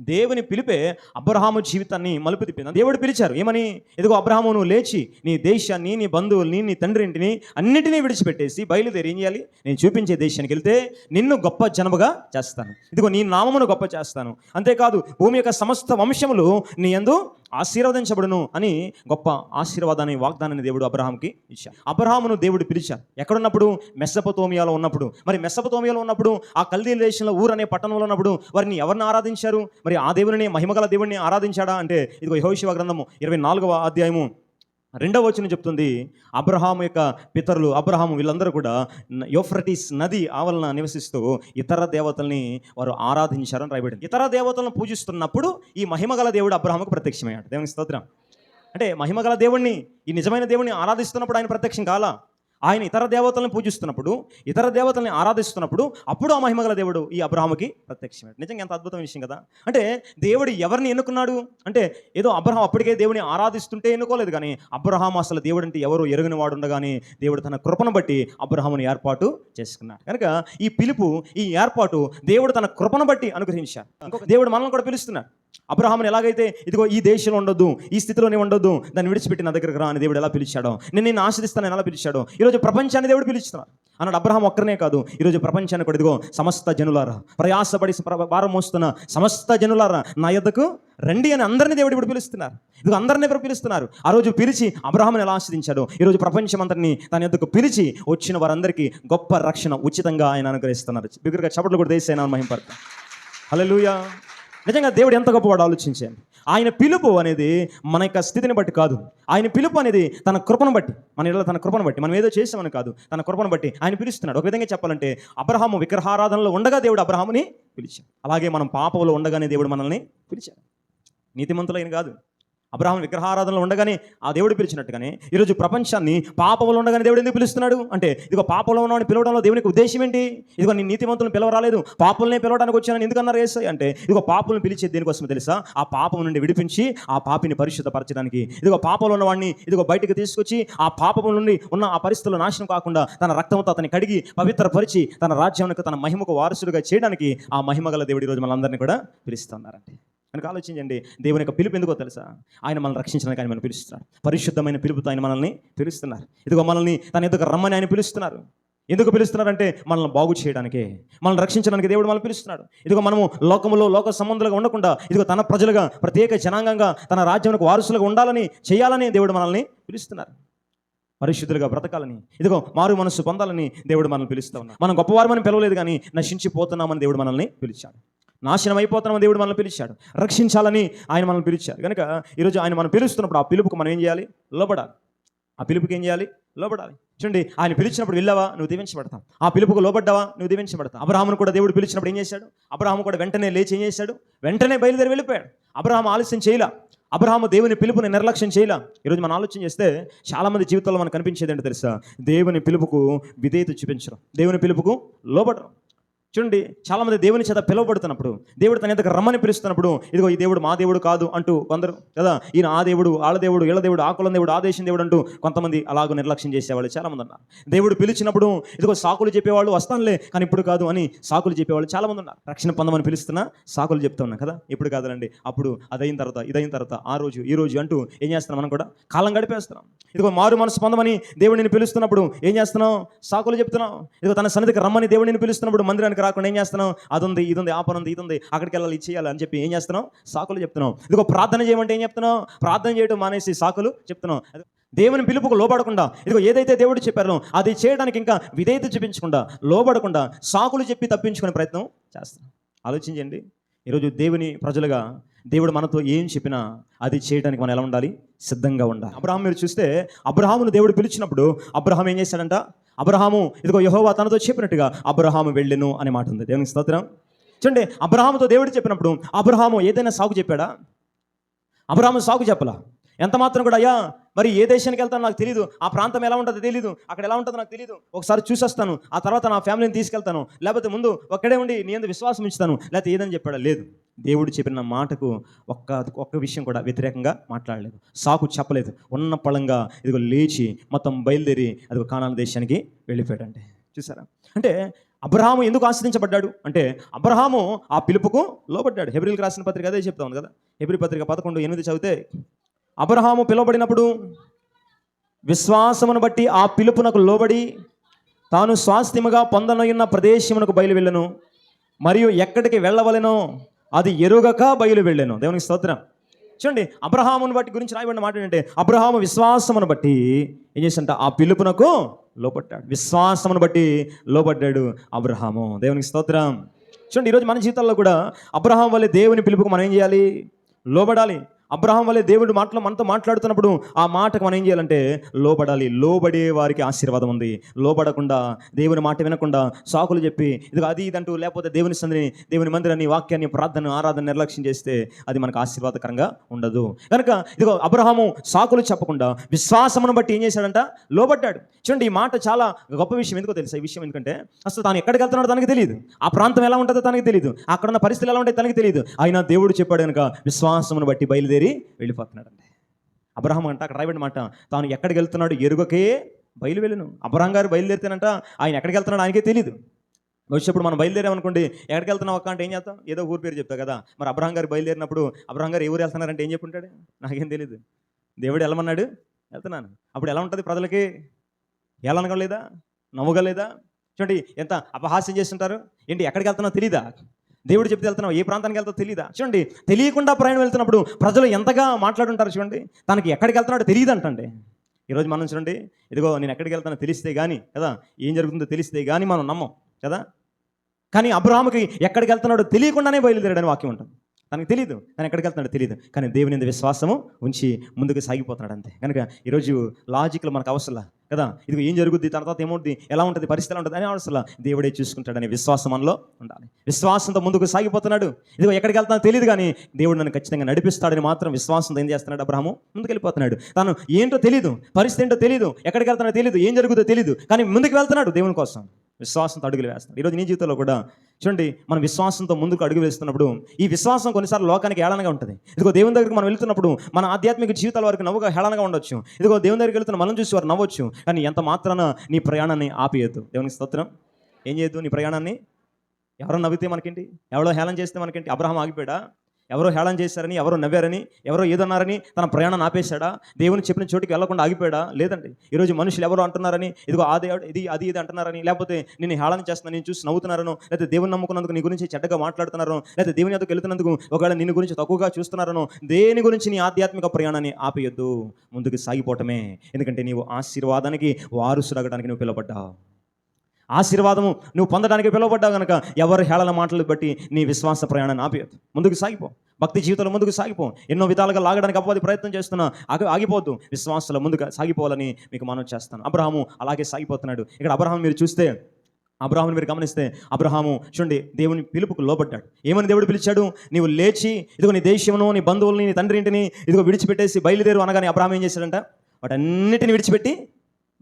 దేవుని పిలిపే అబ్రహాము జీవితాన్ని మలుపు తిప్పింది దేవుడు పిలిచారు ఏమని? ఇదిగో అబ్రహాము నువ్వు లేచి నీ దేశాన్ని నీ బంధువుల్ని నీ తండ్రింటిని అన్నిటినీ విడిచిపెట్టేసి బయలుదేరి ఏం చేయాలి? నేను చూపించే దేశానికి వెళ్తే నిన్ను గొప్ప జనముగా చేస్తాను. ఇదిగో నీ నామమును గొప్ప చేస్తాను. అంతేకాదు భూమి యొక్క సమస్త వంశములు నీ యందు ఆశీర్వదించబడును అని గొప్ప ఆశీర్వాదాన్ని వాగ్దానాన్ని దేవుడు అబ్రహాంకి ఇచ్చాడు అబ్రహామును దేవుడు పిలిచారు. ఎక్కడున్నప్పుడు? మెస్సపతోమియాలో ఉన్నప్పుడు. మరి మెస్సపతోమియాలో ఉన్నప్పుడు ఆ కల్దీ దేశంలో ఊరు అనే పట్టణంలో ఉన్నప్పుడు వారిని ఎవరిని ఆరాధించారు? మరి ఆ దేవుని మహిమగల దేవుడిని ఆరాధించాడా? అంటే ఇదిగో యహోశివ గ్రంథము ఇరవై నాలుగవ అధ్యాయము రెండవ వచనం చెప్తుంది అబ్రహాం యొక్క పితరులు అబ్రహాం వీళ్ళందరూ కూడా న- యోఫ్రటీస్ నది ఆవలన నివసిస్తూ ఇతర దేవతల్ని వారు ఆరాధించారని రాయబడింది. ఇతర దేవతలను పూజిస్తున్నప్పుడు ఈ మహిమగల దేవుడు అబ్రహాంకు ప్రత్యక్షమయ్యాడు. దేవుని స్తోత్రం. అంటే మహిమగల దేవుణ్ణి ఈ నిజమైన దేవుణ్ణి ఆరాధిస్తున్నప్పుడు ఆయన ప్రత్యక్షం కాలా? ఆయన ఇతర దేవతలను పూజిస్తున్నప్పుడు ఇతర దేవతల్ని ఆరాధిస్తున్నప్పుడు అప్పుడు ఆ మహిమగల దేవుడు ఈ అబ్రహాముకి ప్రత్యక్షమయ్యాడు. నిజంగా ఎంత అద్భుతమైన విషయం కదా. అంటే దేవుడు ఎవరిని ఎన్నుకున్నాడు? అంటే ఏదో అబ్రహాం అప్పటికే దేవుని ఆరాధిస్తుంటే ఎన్నుకోలేదు కానీ అబ్రహాం అసలు దేవుడు అంటే ఎవరు? ఎరుగని వాడు ఉండగానే దేవుడు తన కృపను బట్టి అబ్రహాముని ఏర్పాటు చేసుకున్నాడు. కనుక ఈ పిలుపు ఈ ఏర్పాటు దేవుడు తన కృపను బట్టి అనుగ్రహించాడు. ఇంకొక దేవుడు మనల్ని కూడా పిలుస్తున్నాడు. అబ్రహాముని ఎలాగైతే ఇదిగో ఈ దేశంలో ఉండొద్దు ఈ స్థితిలోనే ఉండొద్దు దాన్ని విడిచిపెట్టి నా దగ్గరకు రా అని దేవుడు ఎలా పిలిచాడో? నేను నిన్ను ఆశ్రదిస్తానని ఎలా పిలిచాడో? ఈరోజు ప్రపంచాన్ని దేవుడు పిలుస్తున్నాడు. అన్నాడు అబ్రహాం ఒక్కరనే కాదు ఈరోజు ప్రపంచాన్ని కూడా ఇదిగో సమస్త జనులారా ప్రయాసపడి భారం మోస్తున్న సమస్త జనులారా నా యొద్దకు రండి అని అందరినీ దేవుడు ఇప్పుడు పిలుస్తున్నారు. ఇది అందరినీ ఇప్పుడు పిలుస్తున్నారు. ఆ రోజు పిలిచి అబ్రహాముని ఎలా ఆశ్రదించాడు ఈరోజు ప్రపంచం అందరినీ తన యొద్దకు పిలిచి వచ్చిన వారందరికీ గొప్ప రక్షణ ఉచితంగా ఆయన అనుగ్రహిస్తున్నారు. బిగురుగా చప్పట్లు కూడా దేశాయన మహింపడతాం. హల్లెలూయా. నిజంగా దేవుడు ఎంత గొప్పవాడు ఆలోచించాను ఆయన పిలుపు అనేది మన యొక్క స్థితిని బట్టి కాదు. ఆయన పిలుపు అనేది తన కృపను బట్టి మన ఇళ్ళ తన కృపను బట్టి మనం ఏదో చేసామని కాదు. తన కృపను బట్టి ఆయన పిలుస్తున్నాడు. ఒక విధంగా చెప్పాలంటే అబ్రహాము విగ్రహారాధనలో ఉండగా దేవుడు అబ్రహాముని పిలిచాడు. అలాగే మనం పాపంలో ఉండగానే దేవుడు మనల్ని పిలిచాడు. నీతిమంతులైన కాదు. అబ్రహాం విగ్రహారాధనలో ఉండగానే ఆ దేవుడు పిలిచినట్టుగానే ఈరోజు ప్రపంచాన్ని పాపంలో ఉండగానే దేవుడు ఎందుకు పిలుస్తున్నాడు? అంటే ఇదిగో పాపంలో ఉన్నవాడిని పిలవడంలో దేవునికి ఉద్దేశం ఏంటి? ఇదిగో నీ నీతిమంతులను పిలవరాలేదు పాపల్నే పిలవడానికి వచ్చానని ఎందుకన్నారు ఏసై అంటే ఇదిగో పాపులను పిలిచే దేనికోసం తెలుసా? ఆ పాపం నుండి విడిపించి ఆ పాపిని పరిశుద్ధపరచడానికి. ఇదిగో పాపంలో ఉన్నవాడిని ఇదిగో బయటకు తీసుకొచ్చి ఆ పాపం నుండి ఉన్న ఆ పరిస్థితుల్లో నాశనం కాకుండా తన రక్తంతో అతన్ని కడిగి పవిత్రపరిచి తన రాజ్యానికి తన మహిమకు వారసుడిగా చేయడానికి ఆ మహిమగల దేవుడు ఈరోజు మనందరినీ కూడా పిలుస్తున్నారంటే కనుక ఆలోచించండి. దేవుని యొక్క పిలుపు ఎందుకో తెలుసా? ఆయన మనల్ని రక్షించడానికి ఆయన మనం పిలుస్తున్నారు. పరిశుద్ధమైన పిలుపుతో ఆయన మనల్ని పిలుస్తున్నారు. ఇదిగో మనల్ని తన ఎందుకు రమ్మని ఆయన పిలుస్తున్నారు. ఎందుకు పిలుస్తున్నారంటే మనల్ని బాగు చేయడానికే. మనల్ని రక్షించడానికి దేవుడు మనల్ని పిలుస్తున్నాడు. ఇదిగో మనము లోకములో లోక సంబంధులుగా ఉండకుండా ఇదిగో తన ప్రజలుగా ప్రత్యేక జనాంగంగా తన రాజ్యానికి వారసులుగా ఉండాలని చేయాలని దేవుడు మనల్ని పిలుస్తున్నారు. పరిశుద్ధులుగా బ్రతకాలని ఇదిగో మారు మనస్సు పొందాలని దేవుడు మనల్ని పిలుస్తూ ఉన్నాడు మనం గొప్పవారమని పిలవలేదు కానీ నశించిపోతున్నామని దేవుడు మనల్ని పిలిచాడు. నాశనం అయిపోతున్నామని దేవుడు మనల్ని పిలిచాడు. రక్షించాలని ఆయన మనల్ని పిలిచాడు. కనుక ఈరోజు ఆయన మనం పిలుస్తున్నప్పుడు ఆ పిలుపుకు మనం ఏం చేయాలి? లోపడాలి ఆ పిలుపుకి ఏం చేయాలి? లోపడాలి చూడండి ఆయన పిలిచినప్పుడు వెళ్ళావా? నువ్వు దీవించబడతావు. ఆ పిలుపుకు లోబడ్డావా? నువ్వు దీవించబడతావు. అబ్రహామును కూడా దేవుడు పిలిచినప్పుడు ఏం చేశాడు? అబ్రహాము కూడా వెంటనే లేచి ఏం చేశాడు? వెంటనే బయలుదేరి వెళ్ళిపోయాడు. అబ్రహాం ఆలస్యం చేయలా. అబ్రహాము దేవుని పిలుపుని నిర్లక్ష్యం చేయలా. ఈరోజు మనం ఆలోచన చేస్తే చాలామంది జీవితంలో మనకు కనిపించేది ఏంటో తెలుసా? దేవుని పిలుపుకు విధేయత చూపించడం దేవుని పిలుపుకు లోబడడం చూడండి చాలామంది దేవుని చేత పిలువబడుతున్నప్పుడు దేవుడు తన ఎంతకు రమ్మని పిలుస్తున్నప్పుడు ఇదిగో ఈ దేవుడు మా దేవుడు కాదు అంటూ కొందరు కదా ఈయన ఆ దేవుడు ఆళ్ళ దేవుడు ఇళ్ళ దేవుడు ఆ దేవుడు ఆ దేశం దేవుడు అంటూ కొంతమంది అలాగ నిర్లక్ష్యం చేసేవాళ్ళు చాలామంది ఉన్నారు. దేవుడు పిలిచినప్పుడు ఇదిగో సాకులు చెప్పేవాళ్ళు వస్తానులే కానీ ఇప్పుడు కాదు అని సాకులు చెప్పేవాళ్ళు చాలామంది ఉన్నారు. రక్షణ పొందమని పిలుస్తున్నా సాకులు చెప్తా ఉన్నా కదా ఇప్పుడు కాదులండి. అప్పుడు అదైన తర్వాత ఇదైన తర్వాత ఆ రోజు ఈ రోజు అంటూ ఏం చేస్తున్నాం మనం కూడా? కాలం గడిపేస్తున్నాం. ఇదిగో మారు మనసు పొందమని దేవుడిని పిలుస్తున్నప్పుడు ఏం చేస్తున్నాం సాకులు చెప్తున్నాం ఇదిగో తన సన్నిధికి రమ్మని దేవుడిని పిలుస్తున్నప్పుడు మందిరానికి రాకుండా ఏం చేస్తున్నాం అది ఉంది ఇది ఉంది ఆ పని ఉంది ఇది ఉంది అక్కడికి వెళ్ళాలి ఇచ్చేయాలి చేయాలి అని చెప్పి ఏం చేస్తున్నాం సాకులు చెప్తున్నాం ఇదిగో ప్రార్థన చేయమంటే ఏం చెప్తున్నాం ప్రార్థన చేయడం మానేసి సాకులు చెప్తున్నాం దేవుని పిలుపుకు లోబడకుండా ఇదిగో ఏదైతే దేవుడు చెప్పారో అది చేయడానికి ఇంకా విధేయత చూపించకుండా లోబడకుండా సాకులు చెప్పి తప్పించుకునే ప్రయత్నం చేస్తాం ఆలోచించండి. ఈరోజు దేవుని ప్రజలుగా దేవుడు మనతో ఏం చెప్పినా అది చేయడానికి మనం ఎలా ఉండాలి? సిద్ధంగా ఉండాలి. అబ్రహాం మీరు చూస్తే అబ్రహామును దేవుడు పిలిచినప్పుడు అబ్రహాం ఏం చేశాడంట? అబ్రహాము ఇదిగో యహోవా తనతో చెప్పినట్టుగా అబ్రహాము వెళ్ళెను అనే మాట ఉంది. దేవునికి స్తోత్రం. చూడండి అబ్రహాముతో దేవుడు చెప్పినప్పుడు అబ్రహాము ఏదైనా సాగు చెప్పాడా? అబ్రహాము సాగు చెప్పలా? ఎంత మాత్రం కూడా అయ్యా మరి ఏ దేశానికి వెళ్తానో నాకు తెలియదు ఆ ప్రాంతం ఎలా ఉంటుందో తెలియదు అక్కడ ఎలా ఉంటుందో నాకు తెలియదు ఒకసారి చూసేస్తాను. ఆ తర్వాత నా ఫ్యామిలీని తీసుకెళ్తాను. లేకపోతే ముందు ఒక్కడే ఉండి నీ విశ్వాసం ఉంచుతాను. లేకపోతే ఏదని చెప్పాడా లేదు. దేవుడు చెప్పిన మాటకు ఒక్క ఒక్క విషయం కూడా వ్యతిరేకంగా మాట్లాడలేదు. సాకు చెప్పలేదు. ఉన్న పళంగా ఇదిగో లేచి మొత్తం బయలుదేరి అదిగో కానాల దేశానికి వెళ్ళిపోయాడంటే. చూసారా? అంటే అబ్రహాము ఎందుకు ఆశ్రయించబడ్డాడు? అంటే అబ్రహాము ఆ పిలుపుకు లోబడ్డాడు. హెబ్రిల్కి రాసిన పత్రిక అదే చెప్తా ఉంది కదా. హెబ్రి పత్రిక పదకొండు ఎనిమిది చదివితే అబ్రహాము పిలువబడినప్పుడు విశ్వాసమును బట్టి ఆ పిలుపునకు లోబడి తాను స్వాస్థ్యముగా పొందనయున్న ప్రదేశమునకు బయలు వెళ్ళను మరియు ఎక్కడికి వెళ్ళవలెనో అది ఎరుగక బయలు వెళ్ళాను దేవునికి స్తోత్రం. చూడండి అబ్రహామును బట్టి గురించి రాయబడిన మాట ఏంటంటే అబ్రహాము విశ్వాసమును బట్టి ఏం చేసంట ఆ పిలుపునకు లోపడ్డాడు విశ్వాసమును బట్టి లోపడ్డాడు అబ్రహాము. దేవునికి స్తోత్రం. చూడండి ఈరోజు మన జీవితాల్లో కూడా అబ్రహాం వల్లే దేవుని పిలుపుకు మనం ఏం చేయాలి? లోబడాలి. అబ్రహాం వల్లే దేవుడు మాటలు మనతో మాట్లాడుతున్నప్పుడు ఆ మాటకు మనం ఏం చేయాలంటే లోబడాలి. లోబడే వారికి ఆశీర్వాదం ఉంది. లోబడకుండా దేవుని మాట వినకుండా సాకులు చెప్పి ఇది అది ఇదంటూ లేకపోతే దేవుని సందిని దేవుని మందిరాన్ని వాక్యాన్ని ప్రార్థన ఆరాధన నిర్లక్ష్యం చేస్తే అది మనకు ఆశీర్వాదకరంగా ఉండదు. కనుక ఇదిగో అబ్రహాము సాకులు చెప్పకుండా విశ్వాసమును బట్టి ఏం చేశాడంట? లోబడ్డాడు. చూడండి ఈ మాట చాలా గొప్ప విషయం. ఎందుకో తెలుసు ఈ విషయం ఎందుకంటే అసలు తాను ఎక్కడికి వెళ్తున్నాడో తనకి తెలియదు ఆ ప్రాంతం ఎలా ఉంటుందో తనకి తెలియదు అక్కడ ఉన్న పరిస్థితులు ఎలా ఉంటాయో తనకి తెలియదు అయినా దేవుడు చెప్పాడు కనుక విశ్వాసమును బట్టి బయలుదేరి వెళ్ళిపోతున్నాడండి. అబ్రహం అంట అక్కడ రాయబడిన మాట తాను ఎక్కడికి వెళ్తున్నాడు ఎరుగకే బయలు వెళ్ళను. అబ్రహం గారు బయలుదేరితేనంట ఆయన ఎక్కడికి వెళ్తున్నాడు ఆయనకే తెలియదు వచ్చేప్పుడు మనం బయలుదేరామనుకోండి ఎక్కడికి వెళ్తున్నావు అక్క? అంటే ఏం చేస్తాం? ఏదో ఊరి పేరు చెప్తా కదా. మరి అబ్రహం గారు బయలుదేరినప్పుడు అబ్రహం గారు ఎవరు వెళ్తున్నారంటే ఏం చెప్పుంటాడు? నాకేం తెలియదు దేవుడు వెళ్ళమన్నాడు వెళ్తున్నాను. అప్పుడు ఎలా ఉంటుంది ప్రజలకి? ఎలా అనగలేదా నవ్వగలేదా చూడండి ఎంత అపహాస్యం చేస్తుంటారు. ఏంటి ఎక్కడికి వెళ్తున్నావు తెలీదా? దేవుడు చెప్తే వెళ్తున్నావు? ఏ ప్రాంతానికి వెళ్తావు తెలియదా చూడండి తెలియకుండా ప్రయాణం వెళ్తున్నప్పుడు ప్రజలు ఎంతగా మాట్లాడుంటారు చూడండి. తనకి ఎక్కడికి వెళ్తున్నాడో తెలియదు అంటండి. ఈరోజు మనం చూడండి ఇదిగో నేను ఎక్కడికి వెళ్తానో తెలిస్తే కానీ కదా ఏం జరుగుతుందో తెలిస్తే కానీ మనం నమ్మం కదా? కానీ అబ్రహాముకి ఎక్కడికి వెళ్తున్నాడో తెలియకుండానే బయలుదేరాడని వాక్యం ఉంటుంది. తనకు తెలియదు తను ఎక్కడికి వెళ్తున్నాడో తెలియదు కానీ దేవుని విశ్వాసము ఉంచి ముందుకు సాగిపోతున్నాడు అంతే. కనుక ఈరోజు లాజిక్లు మనకు అవసరం కదా? ఇది ఏం జరుగుద్ది? తర్వాత ఏమవుతుంది ఎలా ఉంటుంది? పరిస్థితి ఎలా ఉంటుంది? అని అవసరం దేవుడే చూసుకుంటాడనే విశ్వాసం మనలో ఉండాలి. విశ్వాసంతో ముందుకు సాగిపోతున్నాడు. ఇదిగో ఎక్కడికి వెళ్తానో తెలియదు కానీ దేవుడు నన్ను ఖచ్చితంగా నడిపిస్తాడని మాత్రం విశ్వాసంతో ఏం చేస్తున్నాడు అబ్రహము? ముందుకు వెళ్ళిపోతున్నాడు. ఏంటో తెలియదు పరిస్థితి ఏంటో తెలియదు ఎక్కడికి వెళ్తానో తెలియదు ఏం జరుగుతుందో తెలియదు కానీ ముందుకు వెళ్తున్నాడు దేవుని కోసం. విశ్వాసంతో అడుగులు వేస్తాడు ఈరోజు నీ జీవితంలో కూడా చూడండి మనం విశ్వాసంతో ముందుకు అడుగు వేస్తున్నప్పుడు ఈ విశ్వాసం కొన్నిసార్లు లోకానికి హేళనగా ఉంటుంది. ఇదిగో దేవుని దగ్గరికి మనం వెళ్తున్నప్పుడు మన ఆధ్యాత్మిక జీవితాల వరకు నవ్వుగా హేళనగా ఉండొచ్చు. ఇదిగో దేవుని దగ్గరికి వెళ్తున్న మనం చూసి వారు నవ్వచ్చు. కానీ ఎంత మాత్రాన నీ ప్రయాణాన్ని ఆపేయద్దు. దేవునికి స్తోత్రం. ఏం చేయొద్దు నీ ప్రయాణాన్ని? ఎవరో నవ్వితే మనకేంటి? ఎవరో హేళన చేస్తే మనకేంటి? అబ్రహం ఆగిపోయాడా? ఎవరో హేళన చేశారని ఎవరో నవ్వారని ఎవరో ఏదన్నారని తన ప్రయాణాన్ని ఆపేశాడా? దేవుని చెప్పిన చోటికి వెళ్ళకుండా ఆగిపోయాడా? లేదండి. ఈరోజు మనుషులు ఎవరో అంటున్నారని ఇదిగో అది ఇది అది ఇది అంటున్నారని లేకపోతే నేను హేళన చేస్తున్నా నేను చూసి నవ్వుతున్నారను లేకపోతే దేవుని నమ్ముకున్నందుకు నీ గురించి చెడ్డగా మాట్లాడుతున్నారను లేకపోతే దేవుని యొక్కకు వెళ్తున్నందుకు ఒకవేళ నిన్ను గురించి తక్కువగా చూస్తున్నారను దేని గురించి నీ ఆధ్యాత్మిక ప్రయాణాన్ని ఆపేయొద్దు. ముందుకు సాగిపోవటమే. ఎందుకంటే నీవు ఆశీర్వాదానికి వారసుడగడానికి నువ్వు పిలువబడ్డావు. ఆశీర్వాదము నువ్వు పొందడానికి పిలువబడ్డావు కనుక ఎవరి హేళన మాటలు బట్టి నీ విశ్వాస ప్రయాణాన్ని ఆపేయద్దు. ముందుకు సాగిపో. భక్తి జీవితంలో ముందుకు సాగిపో. ఎన్నో విధాలుగా లాగడానికి అపవాది ప్రయత్నం చేస్తున్నా ఆగి ఆగిపోద్దు. విశ్వాసంలో ముందుకు సాగిపోవాలని మీకు మనం చేస్తాను. అబ్రహాము అలాగే సాగిపోతున్నాడు. ఇక్కడ అబ్రహాం మీరు చూస్తే అబ్రహాముని మీరు గమనిస్తే అబ్రహాము చూడండి దేవుని పిలుపుకు లోబడ్డాడు. ఏమని దేవుడు పిలిచాడు? నీవు లేచి ఇదిగో నీ దేశమును నీ బంధువుల్ని నీ తండ్రి ఇంటిని ఇదిగో విడిచిపెట్టేసి బయలుదేరు అనగానే అబ్రహాం ఏం చేశాడంట? వాటన్నిటిని విడిచిపెట్టి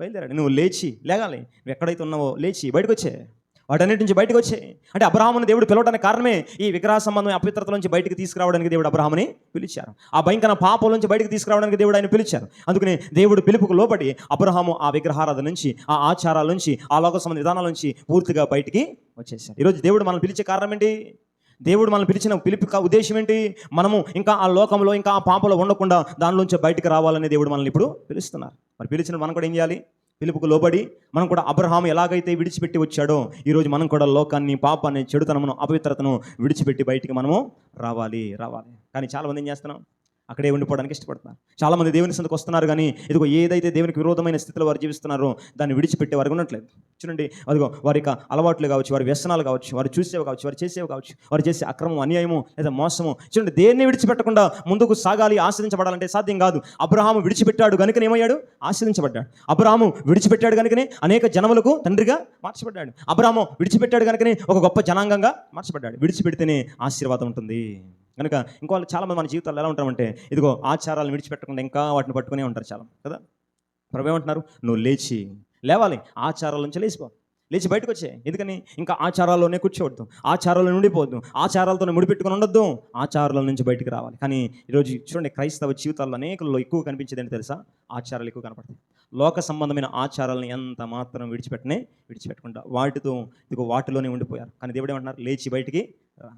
బయలుదేరాడు. నువ్వు లేచి లేగాలి. నువ్వు ఎక్కడైతే ఉన్నావో లేచి బయటకు వచ్చే వాటన్నిటి నుంచి బయటకు వచ్చే అంటే అబ్రహాముని దేవుడు పిలవడానికి కారణమే ఈ విగ్రహ సంబంధం అపవిత్రత నుంచి బయటికి తీసుకురావడానికి దేవుడు అబ్రహాముని పిలిచారు. ఆ భయంకర పాపం నుంచి బయటకు తీసుకురావడానికి దేవుడు ఆయన పిలిచారు. అందుకని దేవుడు పిలుపుకు లోపడి అబ్రహాము ఆ విగ్రహారాధన నుంచి ఆ ఆచారాల నుంచి ఆ లోక సంబంధ విధానాల నుంచి పూర్తిగా బయటికి వచ్చేసారు. ఈరోజు దేవుడు మనం పిలిచే కారణం ఏంటి? దేవుడు మనం పిలిచిన పిలిపి ఉద్దేశం ఏంటి? మనము ఇంకా ఆ లోకంలో ఇంకా ఆ పాపలో ఉండకుండా దానిలోంచి బయటకు రావాలని దేవుడు మనల్ని ఇప్పుడు పిలుస్తున్నారు. మరి పిలిచిన మనం కూడా ఏం చేయాలి? పిలుపుకు లోబడి మనం కూడా అబ్రహాం ఎలాగైతే విడిచిపెట్టి వచ్చాడో ఈరోజు మనం కూడా లోకాన్ని పాపాన్ని చెడుతనమును అపవిత్రతను విడిచిపెట్టి బయటికి మనము రావాలి రావాలి. కానీ చాలామంది ఏం చేస్తున్నాం? అక్కడే ఉండిపోవడానికి ఇష్టపడుతున్నారు చాలామంది దేవుని సందుకు వస్తున్నారు కానీ ఇదిగో ఏదైతే దేవునికి విరోధమైన స్థితిలో వారు జీవిస్తున్నారో దాన్ని విడిచిపెట్టే వారికి ఉండట్లేదు. చూడండి అదిగో వారి యొక్క అలవాట్లు కావచ్చు వారి వ్యసనాలు కావచ్చు వారు చూసేవి కావచ్చు వారు చేసేవి కావచ్చు వారు చేసే అక్రమం అన్యాయము లేదా మోసము చూడండి దేన్ని విడిచిపెట్టకుండా ముందుకు సాగాలి ఆశ్రదించబడాలంటే సాధ్యం కాదు. అబ్రహాము విడిచిపెట్టాడు కనుక ఏమయ్యాడు? ఆశ్రదించబడ్డాడు అబ్రహాము విడిచిపెట్టాడు కనుకనే అనేక జనములకు తండ్రిగా మార్చబడ్డాడు. అబ్రహాము విడిచిపెట్టాడు కనుకనే ఒక గొప్ప జనాంగంగా మార్చబడ్డాడు. విడిచిపెడితేనే ఆశీర్వాదం ఉంటుంది. కనుక ఇంకో వాళ్ళు చాలామంది మన జీవితాల్లో ఎలా ఉంటామంటే ఇదిగో ఆచారాలను విడిచిపెట్టకుండా ఇంకా వాటిని పట్టుకునే ఉంటారు చాలా కదా? ప్రభు ఏమంటున్నారు? నువ్వు లేచి లేవాలి ఆచారాల నుంచి లేచిపో లేచి బయటకు వచ్చే ఎందుకని? ఇంకా ఆచారాల్లోనే కూర్చోవద్దు ఆచారాల్లో ఉండిపోవద్దు ఆచారాలతో ముడిపెట్టుకుని ఉండొద్దు ఆచారాల నుంచి బయటికి రావాలి. కానీ ఈరోజు చూడండి క్రైస్తవ జీవితాల్లో అనేకల్లో ఎక్కువ కనిపించేది ఏంటి తెలుసా? ఆచారాలు ఎక్కువ కనపడతాయి. లోక సంబంధమైన ఆచారాలను ఎంత మాత్రం విడిచిపెట్టనే విడిచిపెట్టకుండా వాటితో ఇదిగో వాటిలోనే ఉండిపోయారు. కానీ దేవుడు ఏమంటున్నారు? లేచి బయటికి రా.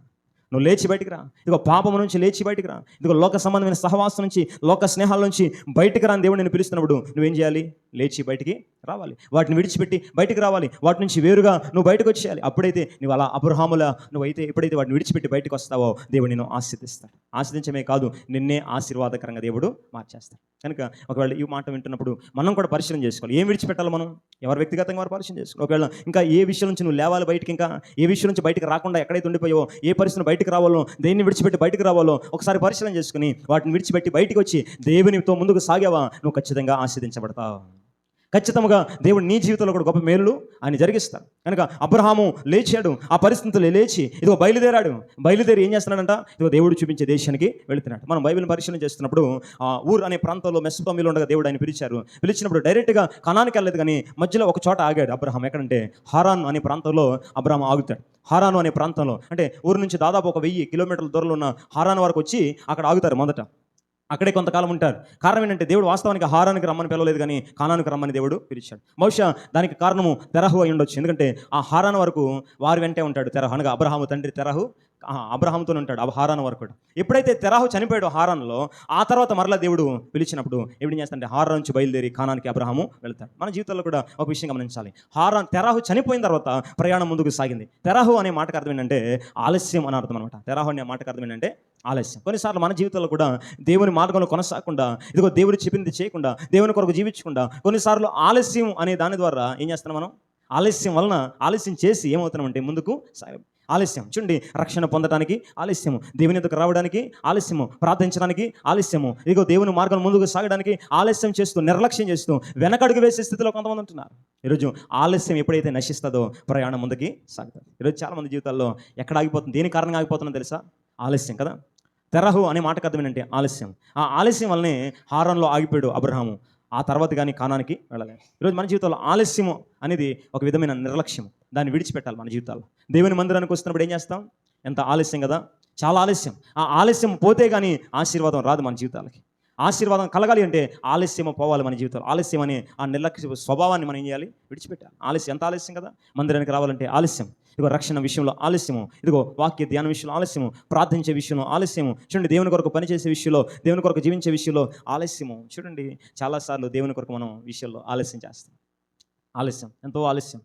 నువ్వు లేచి బయటికి రా. ఇదిగో పాపం నుంచి లేచి బయటికి రా. ఇదిగో లోక సంబంధమైన సహవాసం నుంచి లోక స్నేహాల నుంచి బయటికి రాని దేవుడు నేను పిలుస్తున్నప్పుడు నువ్వేం చేయాలి? లేచి బయటికి రావాలి. వాటిని విడిచిపెట్టి బయటకు రావాలి. వాటి నుంచి వేరుగా నువ్వు బయటకు వచ్చేయాలి. అప్పుడైతే నువ్వు అలా అబ్రహాముల నువ్వైతే ఎప్పుడైతే వాటిని విడిచిపెట్టి బయటకు వస్తావో దేవుడు నేను ఆశీర్దిస్తాడు ఆశీర్దించమే కాదు నిన్నే ఆశీర్వాదకరంగా దేవుడు మార్చేస్తాడు. కనుక ఒకవేళ ఈ మాట వింటున్నప్పుడు మనం కూడా పరిశీలన చేసుకోవాలి. ఏం విడిచిపెట్టాలి మనం? ఎవరు వ్యక్తిగతంగా వారు పరిశీలన చేసుకోవాలి. ఒకవేళ ఇంకా ఏ విషయం నుంచి నువ్వు లేవాలి బయటకి ఇంకా ఏ విషయం నుంచి బయటకు రాకుండా ఎక్కడైతే ఉండిపోయావో ఏ పరిస్థితి బయటకు రావాలో దేన్ని విడిచిపెట్టి బయటకు రావాలో ఒకసారి పరిశీలన చేసుకుని వాటిని విడిచిపెట్టి బయటకు వచ్చి దేవునితో ముందుకు సాగావా? నువ్వు ఖచ్చితంగా ఆశీర్దించబడతావు ఖచ్చితంగా దేవుడు నీ జీవితంలో కూడా గొప్ప మేలు ఆయన జరిగిస్తాడు. కనుక అబ్రహాము లేచాడు. ఆ పరిస్థితులు లేచి ఇదిగో బయలుదేరాడు. బయలుదేరి ఏం చేస్తున్నాడంట? ఇదిగో దేవుడు చూపించే దేశానికి వెళుతున్నాడు. మనం బైబిల్ పరిశీలన చేస్తున్నప్పుడు ఆ ఊర్ అనే ప్రాంతంలో మెస్పమిలో ఉండగా దేవుడు ఆయన పిలిచారు. పిలిచినప్పుడు డైరెక్ట్గా కణానికి వెళ్ళలేదు కానీ మధ్యలో ఒక చోట ఆగాడు అబ్రహాం ఎక్కడంటే హారాన్ అనే ప్రాంతంలో అబ్రహాం ఆగుతాడు. హారాను అనే ప్రాంతంలో. అంటే ఊరు నుంచి దాదాపు ఒక వెయ్యి కిలోమీటర్ల దూరంలో ఉన్న హారాన్ వరకు వచ్చి అక్కడ ఆగుతారు మొదట. అక్కడే కొంతకాలం ఉంటారు. కారణం ఏంటంటే దేవుడు వాస్తవానికి హారానికి రమ్మని పిలవలేదు కానీ కానానికి రమ్మని దేవుడు పిలిచాడు. బహుశా దానికి కారణము తెరహు అయి ఉండొచ్చు. ఎందుకంటే ఆ హారాన్ వరకు వారి వెంటే ఉంటాడు తెరహు. అనగా అబ్రహాము తండ్రి తెరహు ఆ, ఉంటాడు. ఆ హారాన్ వరకు కూడా. ఎప్పుడైతే తెరహు చనిపోయాడు హారాన్లో ఆ తర్వాత మరలా దేవుడు పిలిచినప్పుడు ఏం చేస్తాడంటే హారాన్ నుంచి బయలుదేరి కానానికి అబ్రహాము వెళ్తాడు. మన జీవితంలో కూడా ఒక విషయం గమనించాలి. హారాన్ తెరాహు చనిపోయిన తర్వాత ప్రయాణం ముందుకు సాగింది. తెరాహు అనే మాటకు అర్థం ఏంటంటే ఆలస్యం అని అర్థం అనమాట తెరాహు అనే మాటకు అర్థం ఏంటంటే ఆలస్యం. కొన్నిసార్లు మన జీవితంలో కూడా దేవుని మార్గంలో కొనసాగకుండా ఇదిగో దేవుడు చెప్పింది చేయకుండా దేవుని కొరకు జీవించకుండా కొన్నిసార్లు ఆలస్యం అనే దాని ద్వారా ఏం చేస్తున్నాం మనం? ఆలస్యం వలన ఆలస్యం చేసి ఏమవుతున్నామంటే ముందుకు సాగం. ఆలస్యం. చూడండి రక్షణ పొందడానికి ఆలస్యము దేవుని ఎదుకు రావడానికి ఆలస్యము ప్రార్థించడానికి ఆలస్యము ఇదిగో దేవుని మార్గం ముందుకు సాగడానికి ఆలస్యం చేస్తూ నిర్లక్ష్యం చేస్తూ వెనకడుగు వేసే స్థితిలో కొంతమంది ఉంటున్నారు. ఈరోజు ఆలస్యం ఎప్పుడైతే నశిస్తుందో ప్రయాణం ముందుకి సాగుతుంది. ఈరోజు చాలా మంది జీవితాల్లో ఎక్కడ ఆగిపోతుంది? దేని కారణంగా ఆగిపోతుందో తెలుసా? ఆలస్యం కదా? తెరహు అనే మాటకు అర్థం ఏంటంటే ఆలస్యం. ఆ ఆలస్యం వల్లనే హారంలో ఆగిపోయాడు అబ్రహాము. ఆ తర్వాత కానీ కానానికి వెళ్ళలేదు ఈరోజు మన జీవితంలో ఆలస్యము అనేది ఒక విధమైన నిర్లక్ష్యం దాన్ని విడిచిపెట్టాలి మన జీవితాల్లో. దేవుని మందిరానికి వస్తున్నప్పుడు ఏం చేస్తాం? ఎంత ఆలస్యం కదా? చాలా ఆలస్యం. ఆ ఆలస్యం పోతే కానీ ఆశీర్వాదం రాదు మన జీవితాలకి. ఆశీర్వాదం కలగాలి అంటే ఆలస్యం పోవాలి మన జీవితంలో. ఆలస్యం అనే ఆ నిర్లక్ష్య స్వభావాన్ని మనం ఏం చేయాలి? విడిచిపెట్టాలి. ఆలస్యం ఎంత ఆలస్యం కదా? మందిరానికి రావాలంటే ఆలస్యం. ఇదిగో రక్షణ విషయంలో ఆలస్యము. ఇదిగో వాక్య ధ్యాన విషయంలో ఆలస్యము. ప్రార్థించే విషయంలో ఆలస్యము. చూడండి దేవుని కొరకు పనిచేసే విషయంలో దేవుని కొరకు జీవించే విషయంలో ఆలస్యము. చూడండి చాలాసార్లు దేవుని కొరకు మనం విషయంలో ఆలస్యం చేస్తాం. ఆలస్యం. ఎంతో ఆలస్యం.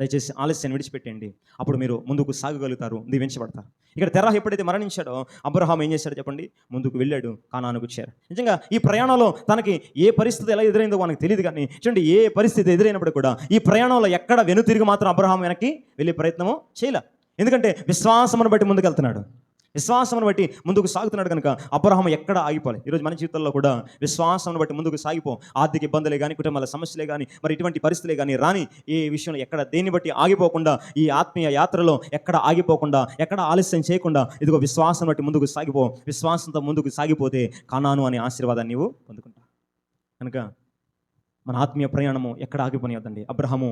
దయచేసి ఆలస్యాన్ని విడిచిపెట్టండి. అప్పుడు మీరు ముందుకు సాగగలుగుతారు దీవించబడతారు. ఇక్కడ తెరా ఎప్పుడైతే మరణించాడో అబ్రహాం ఏం చేశాడో చెప్పండి? ముందుకు వెళ్ళాడు కానానుకు వచ్చారు నిజంగా ఈ ప్రయాణంలో తనకి ఏ పరిస్థితి ఎలా ఎదురైందో మనకు తెలియదు కానీ చూడండి ఏ పరిస్థితి ఎదురైనప్పుడు కూడా ఈ ప్రయాణంలో ఎక్కడ వెనుతిరిగి మాత్రం అబ్రహాం వెనక్కి వెళ్ళే ప్రయత్నము చేయలే. ఎందుకంటే విశ్వాసమును బట్టి ముందుకు వెళ్తున్నాడు విశ్వాసమును బట్టి ముందుకు సాగుతున్నాడు కనుక అబ్రహం ఎక్కడ ఆగిపోలే. ఈరోజు మన జీవితంలో కూడా విశ్వాసమును బట్టి ముందుకు సాగిపో. ఆర్థిక ఇబ్బందులే కానీ కుటుంబాల సమస్యలే కానీ మరి ఇటువంటి పరిస్థితులే కానీ రాని ఈ విషయంలో ఎక్కడ దేన్ని బట్టి ఆగిపోకుండా ఈ ఆత్మీయ యాత్రలో ఎక్కడ ఆగిపోకుండా ఎక్కడ ఆలస్యం చేయకుండా ఇదిగో విశ్వాసం బట్టి ముందుకు సాగిపో. విశ్వాసంతో ముందుకు సాగిపోతే కానాను అనే ఆశీర్వాదాన్ని నీవు పొందుకుంటా కనుక మన ఆత్మీయ ప్రయాణము ఎక్కడ ఆగిపోనివద్దండి అబ్రహము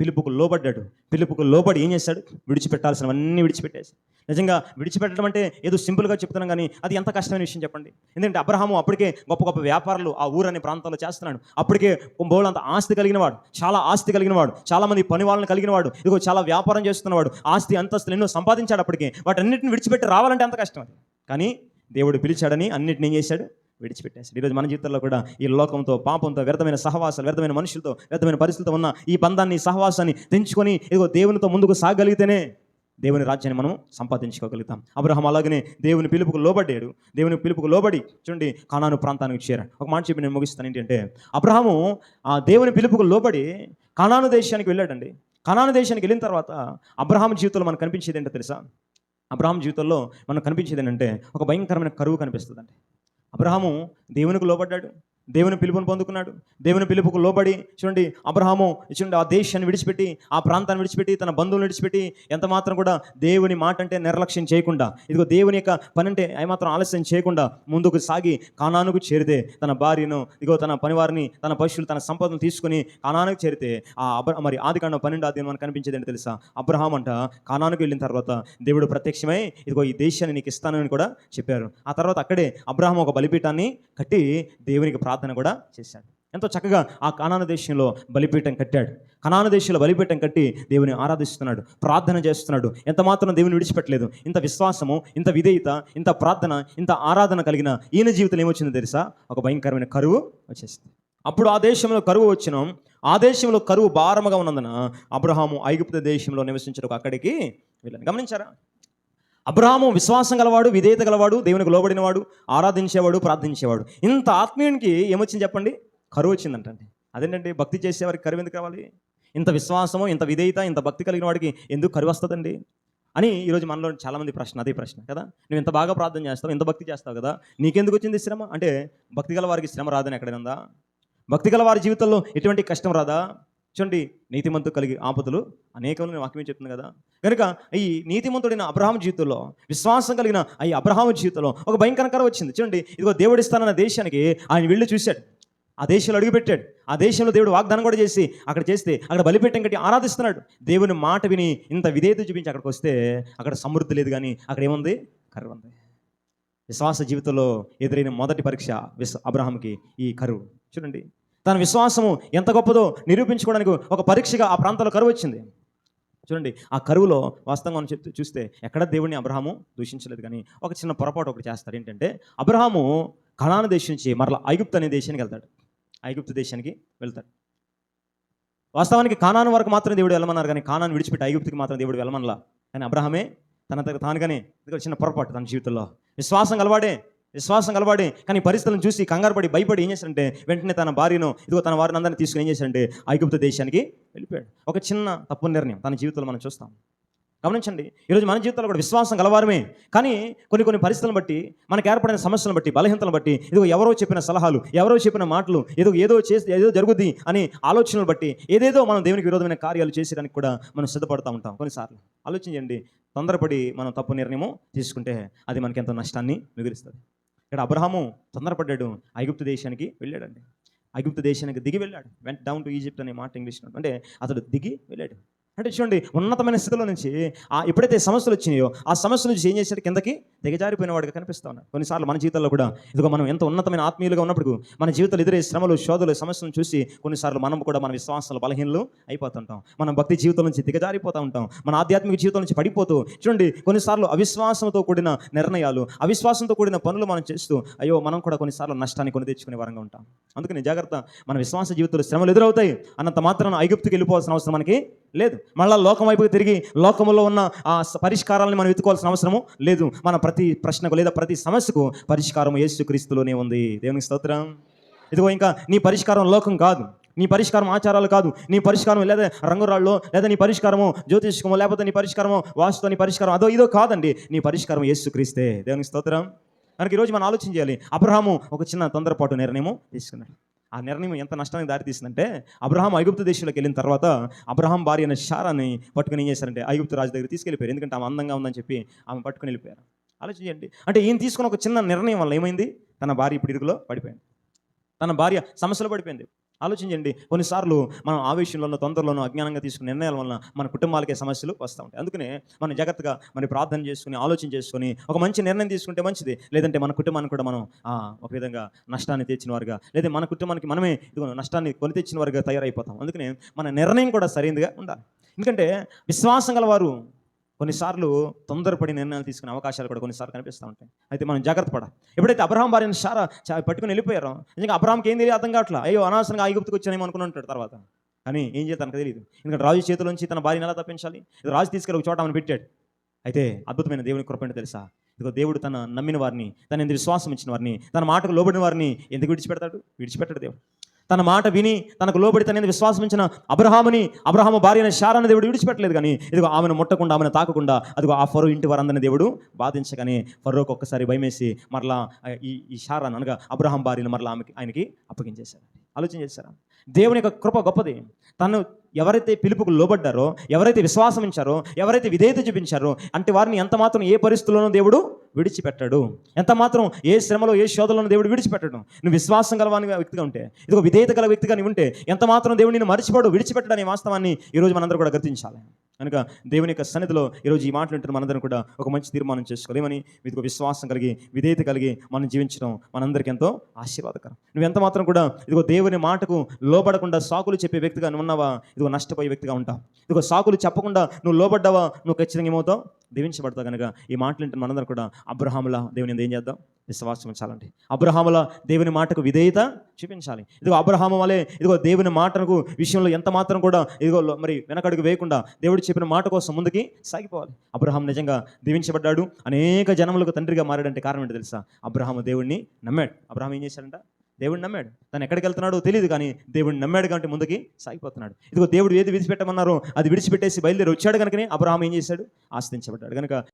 పిలుపుకు లోబడ్డాడు. పిలుపుకు లోబడి ఏం చేశాడు? విడిచిపెట్టాల్సినవన్నీ విడిచిపెట్టేసి. నిజంగా విడిచిపెట్టడం అంటే ఏదో సింపుల్గా చెప్తున్నాం కానీ అది ఎంత కష్టమైన విషయం చెప్పండి. ఎందుకంటే అబ్రహాము అప్పటికే గొప్ప గొప్ప వ్యాపారాలు ఆ ఊరు అనే ప్రాంతంలో చేస్తున్నాడు. అప్పటికే బోళ్ళంత ఆస్తి కలిగినవాడు చాలా ఆస్తి కలిగినవాడు చాలామంది చాలా మంది పని వాళ్ళని కలిగినవాడు ఇదిగో చాలా వ్యాపారం చేస్తున్నవాడు ఆస్తి అంతస్తులు ఎన్నో సంపాదించాడు అప్పటికే. వాటన్నిటిని విడిచిపెట్టి రావాలంటే అంత కష్టం అది. కానీ దేవుడు పిలిచాడని అన్నిటిని ఏం చేశాడు? విడిచిపెట్టేశాడు. ఈరోజు మన జీవితంలో కూడా ఈ లోకంతో పాపంతో వ్యర్థమైన సహవాసాలు వ్యర్థమైన మనుషులతో వ్యర్థమైన పరిస్థితులతో ఉన్న ఈ బంధాన్ని సహవాసాన్ని తెంచుకొని ఇదిగో దేవునితో ముందుకు సాగలిగితేనే దేవుని రాజ్యాన్ని మనం సంపాదించుకోగలుగుతాం. అబ్రహం అలాగనే దేవుని పిలుపుకు లోబడ్డాడు. దేవుని పిలుపుకు లోబడి చూడండి కానాను ప్రాంతానికి చేరాడు. ఒక మాట చెప్పి నేను ముగిస్తాను. ఏంటంటే అబ్రహము ఆ దేవుని పిలుపుకు లోబడి కానాను దేశానికి వెళ్ళాడండి. కానాను దేశానికి వెళ్ళిన తర్వాత అబ్రహాం జీవితంలో మనకు కనిపించేది ఏంటో తెలుసా? అబ్రహాం జీవితంలో మనకు కనిపించేది ఏంటంటే ఒక భయంకరమైన కరువు కనిపిస్తుందండి. అబ్రహాము దేవునికి లోబడ్డాడు. దేవుని పిలుపును పొందుకున్నాడు. దేవుని పిలుపుకు లోబడి చూడండి అబ్రహాము చూడండి ఆ దేశాన్ని విడిచిపెట్టి ఆ ప్రాంతాన్ని విడిచిపెట్టి తన బంధువులను విడిచిపెట్టి ఎంత మాత్రం కూడా దేవుని మాట అంటే నిర్లక్ష్యం చేయకుండా ఇదిగో దేవుని యొక్క పని అంటే ఏమాత్రం ఆలస్యం చేయకుండా ముందుకు సాగి కానానుకు చేరితే తన భార్యను ఇదిగో తన పనివారిని తన పశువులు తన సంపదను తీసుకుని కానానుకు చేరితే ఆ అబ్ర మరి ఆది కాండం పన్నెండు ఆది మనకు కనిపించేది ఏంటో తెలుసా? అబ్రహాం అంట కానానుకు వెళ్ళిన తర్వాత దేవుడు ప్రత్యక్షమై ఇదిగో ఈ దేశాన్ని నీకు ఇస్తానని కూడా చెప్పారు. ఆ తర్వాత అక్కడే అబ్రహాం ఒక బలిపీఠాన్ని కట్టి దేవునికి ప్రార్థన కూడా చేశాడు. ఎంతో చక్కగా ఆ కానాన దేశంలో బలిపీఠం కట్టాడు. కణాన దేశంలో బలిపీఠం కట్టి దేవుని ఆరాధిస్తున్నాడు ప్రార్థన చేస్తున్నాడు. ఎంత మాత్రం దేవుని విడిచిపెట్టలేదు. ఇంత విశ్వాసము ఇంత విధేయత ఇంత ప్రార్థన ఇంత ఆరాధన కలిగిన ఈయన జీవితం ఏమొచ్చిందో తెలుసా? ఒక భయంకరమైన కరువు వచ్చేసింది. అప్పుడు ఆ దేశంలో కరువు వచ్చిన ఆ దేశంలో కరువు భారముగా ఉన్నందున అబ్రహాము ఐగుప్త దేశంలో నివసించడానికి అక్కడికి వెళ్ళాను గమనించారా? అబ్రహాము విశ్వాసం గలవాడు విధేయత గలవాడు దేవునికి లోబడినవాడు ఆరాధించేవాడు ప్రార్థించేవాడు. ఇంత ఆత్మీయునికి ఏమొచ్చింది చెప్పండి? కరువు వచ్చిందంటండి. అదేంటండి భక్తి చేసేవారికి కరువు ఎందుకు కావాలి ఇంత విశ్వాసము ఇంత విధేయత ఇంత భక్తి కలిగిన వాడికి ఎందుకు కరువు వస్తుందండి? అని ఈరోజు మనలో చాలామంది ప్రశ్న అదే ప్రశ్న కదా? నువ్వు ఇంత బాగా ప్రార్థన చేస్తావు ఇంత భక్తి చేస్తావు కదా? నీకెందుకు వచ్చింది శ్రమ? అంటే భక్తి గల వారికి శ్రమ రాదని ఎక్కడైనా ఉందా? భక్తి గల వారి జీవితంలో ఎటువంటి కష్టం రాదా? చూడండి నీతిమంతు కలిగి ఆపదలు. అనేకమైన వాక్యమే చెప్తుంది కదా. కనుక ఈ నీతిమంతుడైన అబ్రహాం జీవితంలో విశ్వాసం కలిగిన ఈ అబ్రహాం జీవితంలో ఒక భయంకరకరం వచ్చింది. చూడండి ఇదిగో దేవుడిస్తానన్న దేశానికి ఆయన వెళ్ళి చూశాడు. ఆ దేశంలో అడుగుపెట్టాడు. ఆ దేశంలో దేవుడు వాగ్దానం కూడా చేసి అక్కడ చేస్తే అక్కడ బలిపెట్టం కట్టి ఆరాధిస్తున్నాడు. దేవుని మాట విని ఇంత విధేయత చూపించి అక్కడికి వస్తే అక్కడ సమృద్ధి లేదు కానీ అక్కడ ఏముంది? కరువు ఉంది. విశ్వాస జీవితంలో ఎదురైన మొదటి పరీక్ష విశ్వ అబ్రహాంకి ఈ కరువు. చూడండి తన విశ్వాసము ఎంత గొప్పదో నిరూపించుకోవడానికి ఒక పరీక్షగా ఆ ప్రాంతంలో కరువు వచ్చింది. చూడండి ఆ కరువులో వాస్తవంగా మనం చెప్తూ చూస్తే ఎక్కడ దేవుడిని అబ్రహాము దూషించలేదు కానీ ఒక చిన్న పొరపాటు ఒకటి చేస్తాడు. ఏంటంటే అబ్రహాము కణాన దేశం నుంచి మరలా ఐగుప్తు అనే దేశానికి వెళ్తాడు. ఐగుప్తు దేశానికి వెళ్తాడు. వాస్తవానికి కానాను వరకు మాత్రం దేవుడు వెళ్ళమన్నారు కానీ కానాను విడిచిపెట్టి ఐగుప్తికి మాత్రం దేవుడు వెళ్ళమనలా. కానీ అబ్రహమే తన తగ్గ తానుగానే చిన్న పొరపాటు తన జీవితంలో. విశ్వాసం గలవాడే విశ్వాసం గలవాడే కానీ పరిస్థితులను చూసి కంగారు పడి భయపడి ఏం చేశాడంటే వెంటనే తన భార్యను ఇదిగో తన వారిని అందరినీ తీసుకుని ఏం చేశాడంటే ఐగుప్త దేశానికి వెళ్ళిపోయాడు. ఒక చిన్న తప్పు నిర్ణయం తన జీవితంలో మనం చూస్తాం. గమనించండి ఈరోజు మన జీవితంలో కూడా విశ్వాసం గలవారమే కానీ కొన్ని కొన్ని పరిస్థితులను బట్టి మనకు ఏర్పడిన సమస్యలను బట్టి బలహీనతలను బట్టి ఇదిగో ఎవరో చెప్పిన సలహాలు ఎవరో చెప్పిన మాటలు ఏదో ఏదో చేసి ఏదో జరుగుద్ది అని ఆలోచనలు బట్టి ఏదేదో మనం దేవునికి విరోధమైన కార్యాలు చేసేయడానికి కూడా మనం సిద్ధపడుతూ ఉంటాం. కొన్నిసార్లు ఆలోచించండి తొందరపడి మనం తప్పు నిర్ణయం తీసుకుంటే అది మనకి ఎంతో నష్టాన్ని మిగులుస్తుంది. ఇక్కడ అబ్రహాము తొందరపడ్డాడు ఐగుప్తు దేశానికి వెళ్ళాడండి. ఐగుప్తు దేశానికి దిగి వెళ్ళాడు. వెంట డౌన్ టు ఈజిప్ట్ అనే మాట ఇంగ్లీష్లో అంటే అతడు దిగి వెళ్ళాడు. అంటే చూడండి ఉన్నతమైన స్థితిలో నుంచి ఆ ఎప్పుడైతే సమస్యలు వచ్చినాయో ఆ సమస్య నుంచి ఏం చేశాడు? కిందకి దిగజారిపోయిన వాడిగా కనిపిస్తా ఉన్నాడు కొన్నిసార్లు మన జీవితంలో కూడా ఇదిగో మనం ఎంత ఉన్నతమైన ఆత్మీయులుగా ఉన్నప్పుడు మన జీవితంలో ఎదురే శ్రమలు శోధలు సమస్యలను చూసి కొన్నిసార్లు మనం కూడా మన విశ్వాసాలు బలహీనలు అయిపోతుంటాం. మనం భక్తి జీవితం నుంచి దిగజారిపోతూ ఉంటాం. మన ఆధ్యాత్మిక జీవితం నుంచి పడిపోతూ చూడండి కొన్నిసార్లు అవిశ్వాసంతో కూడిన నిర్ణయాలు అవిశ్వాసంతో కూడిన పనులు మనం చేస్తూ అయ్యో మనం కూడా కొన్నిసార్లు నష్టాన్ని కొని తెచ్చుకునే వరంగా ఉంటాం. అందుకని జాగ్రత్త మన విశ్వాస జీవితంలో శ్రమలు ఎదురవుతాయి అన్నంత మాత్రం ఐగుప్తికి వెళ్ళిపోవాల్సిన అవసరం మనకి లేదు. మళ్ళీ లోకం వైపుకి తిరిగి లోకంలో ఉన్న ఆ స- పరిష్కారాలను మనం వెతుకోవాల్సిన అవసరము లేదు. మన ప్రతి ప్రశ్నకు లేదా ప్రతి సమస్యకు పరిష్కారం యేసు క్రీస్తులోనే ఉంది. దేవునికి స్తోత్రం. ఇదిగో ఇంకా నీ పరిష్కారం లోకం కాదు. నీ పరిష్కారం ఆచారాలు కాదు. నీ పరిష్కారం లేదా రంగురాళ్ళు లేదా నీ పరిష్కారము జ్యోతిష్కము లేకపోతే నీ పరిష్కారము వాస్తుతో నీ పరిష్కారం అదో ఇదో కాదండి. నీ పరిష్కారం యేసు క్రీస్తే దేవునికి స్తోత్రం. కనుక ఈరోజు మనం ఆలోచన చేయాలి. అబ్రహాము ఒక చిన్న తొందరపాటు నిర్ణయము తీసుకున్నాడు. ఆ నిర్ణయం ఎంత నష్టానికి దారితీసిందంటే అబ్రహాం ఐగుప్తు దేశంలోకి వెళ్ళిన తర్వాత అబ్రహాం భార్య అయిన షారాని పట్టుకుని ఏం చేశారంటే ఐగుప్తు రాజు దగ్గర తీసుకెళ్ళిపోయారు. ఎందుకంటే ఆమె అందంగా ఉందని చెప్పి ఆమె పట్టుకుని వెళ్ళిపోయారు. ఆలోచించండి అంటే ఈయన తీసుకున్న ఒక చిన్న నిర్ణయం వల్ల ఏమైంది? తన భార్య ఇప్పుడు ఇరుగులో పడిపోయింది. తన భార్య సమస్యలో పడిపోయింది. ఆలోచించండి. కొన్నిసార్లు మనం ఆవేశంలోనూ తొందరలోనూ అజ్ఞానంగా తీసుకునే నిర్ణయాల వలన మన కుటుంబాలకే సమస్యలు వస్తూ ఉంటాయి. అందుకనే మనం జాగ్రత్తగా మరి ప్రార్థన చేసుకుని ఆలోచన చేసుకుని ఒక మంచి నిర్ణయం తీసుకుంటే మంచిది. లేదంటే మన కుటుంబానికి కూడా మనం ఒక విధంగా నష్టాన్ని తెచ్చిన వారుగా లేదా మన కుటుంబానికి మనమే నష్టాన్ని కొని తెచ్చిన వారుగా తయారైపోతాం. అందుకనే మన నిర్ణయం కూడా సరైనదిగా ఉండాలి. ఎందుకంటే విశ్వాసం గల వారు కొన్నిసార్లు తొందరపడి నిర్ణయాలు తీసుకునే అవకాశాలు కూడా కొన్నిసార్లు కనిపిస్తూ ఉంటాయి. అయితే మనం జాగ్రత్త పడ ఎప్పుడైతే అబ్రహాం భార్యను సారా పట్టుకుని వెళ్ళిపోయారో నిజంగా అబ్రహాంకి ఏం తెలియదు అర్థం కావట్లా? అయ్యో అనవసరంగా ఐగుప్తుకు వచ్చానేమో అనుకుని ఉంటాడు తర్వాత. కానీ ఏం చేయాలి తనకు తెలియదు. ఎందుకంటే రాజు చేతిలోంచి తన భార్యను ఎలా తప్పించాలి? ఇది రాజు తీసుకెళ్ళి ఒక చోట ఆమెను పెట్టాడు. అయితే అద్భుతమైన దేవుని కృప తెలుసా? ఇదిగో దేవుడు తన నమ్మిన వారిని తన ఎందుకు విశ్వాసం ఇచ్చిన వారిని తన మాటకు లోబడిన వారిని ఎందుకు విడిచిపెడతాడు? విడిచిపెట్టాడు దేవుడు. తన మాట విని తనకు లోబడి తన విశ్వాసమించిన అబ్రహాముని అబ్రహాము భార్య శారాన్ని దేవుడు విడిచిపెట్టలేదు కానీ ఇదిగో ఆమెను ముట్టకుండా ఆమెను తాకకుండా అదిగో ఆ ఫరో ఇంటి వారందరిని దేవుడు బాధించగానే ఫరోకి ఒక్కసారి భయమేసి మరలా ఈ ఈ శారాన్ని అనగా అబ్రహాం భార్యను మరలా ఆమెకి ఆయనకి అప్పగించేశారు ఆలోచన చేశారా? దేవుని యొక్క కృప గొప్పది. తను ఎవరైతే పిలుపుకు లోబడ్డారో ఎవరైతే విశ్వాసం ఎవరైతే విధేయత చూపించారో అంటే వారిని ఎంత మాత్రం ఏ పరిస్థితుల్లోనూ దేవుడు విడిచిపెట్టాడు. ఎంత మాత్రం ఏ శ్రమలో ఏ శోధనలో దేవుడు విడిచిపెట్టడు. నువ్వు విశ్వాసం గలవాని వ్యక్తిగా ఉంటే ఇది ఒక విధేయత గల వ్యక్తిగా నీవు ఉంటే ఎంత మాత్రం దేవుడు నేను మర్చిపోడు విడిచిపెట్టడనే వాస్తవాన్ని ఈరోజు మనందరూ కూడా గుర్తించాలి. కనుక దేవుని యొక్క సన్నిధిలో ఈరోజు ఈ మాటలు వింటున్న మనందరం కూడా ఒక మంచి తీర్మానం చేసుకోలేమని మీకు విశ్వాసం కలిగి విధేయత కలిగి మనం జీవించడం మనందరికీ ఎంతో ఆశీర్వాదకరం. నువ్వు ఎంత మాత్రం కూడా ఇదిగో దేవుని మాటకు లోబడకుండా సాకులు చెప్పే వ్యక్తిగా నువ్వు ఉన్నావా? ఇదిగో నష్టపోయే వ్యక్తిగా ఉంటావు. ఇదిగో సాకులు చెప్పకుండా నువ్వు లోబడ్డావా? నువ్వు ఖచ్చితంగా ఏమవుతావు? దీవించబడతావు కనుక ఈ మాటలు వింటున్న మనందరం కూడా అబ్రహాముల దేవుని ఏం చేద్దాం? విశ్వాసం ఉంచాలండి. అబ్రహాముల దేవుని మాటకు విధేయత చూపించాలి. ఇదిగో అబ్రహాము వలె ఇదిగో దేవుని మాటకు విషయంలో ఎంత మాత్రం కూడా ఇదిగో మరి వెనకడుగు వేయకుండా దేవుడు చెప్పిన మాట కోసం ముందుకి సాగిపోవాలి. అబ్రహాం నిజంగా దీవించబడ్డాడు. అనేక జనములకు తండ్రిగా మారాడంటే కారణం ఏంటో తెలుసా? అబ్రహాము దేవుడిని నమ్మాడు. అబ్రహాం ఏం చేశాడంట? దేవుడిని నమ్మాడు. తను ఎక్కడికి వెళ్తున్నాడో తెలియదు కానీ దేవుడిని నమ్మాడు కాబట్టి ముందుకి సాగిపోతున్నాడు. ఇదిగో దేవుడు ఏది విడిచిపెట్టమన్నారో అది విడిచిపెట్టేసి బయలుదేరి వచ్చాడు కనుకనే అబ్రహాం ఏం చేశాడు? ఆస్తించబడ్డాడు కనుక